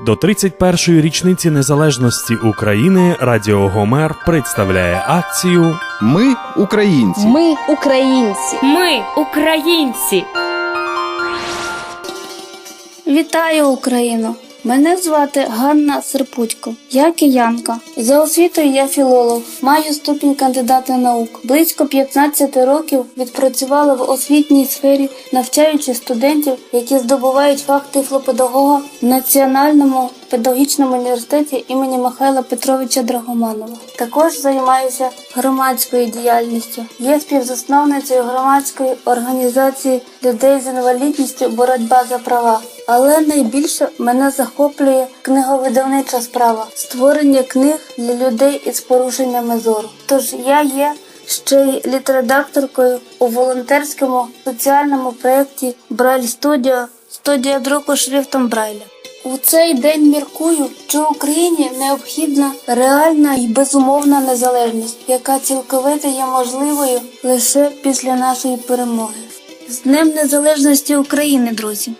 До 31-ї річниці незалежності України Радіо Гомер представляє акцію Ми українці. Ми українці. Ми українці. Вітаю Україну! Мене звати Ганна Серпутько. Я киянка. За освітою я філолог. Маю ступінь кандидата наук. Близько 15 років відпрацювала в освітній сфері, навчаючи студентів, які здобувають фах тифлопедагога в Національному педагогічному університеті імені Михайла Петровича Драгоманова. Також займаюся громадською діяльністю. Є співзасновницею громадської організації людей з інвалідністю Боротьба за права. Але найбільше мене захоплює книговидавнича справа створення книг для людей із порушеннями зору. Тож я є ще й літредакторкою у волонтерському соціальному проєкті Брайль Студіо студія друку шрифтом Брайля. У цей день міркую, що Україні необхідна реальна і безумовна незалежність, яка цілковито є можливою лише після нашої перемоги. З Днем Незалежності України, друзі!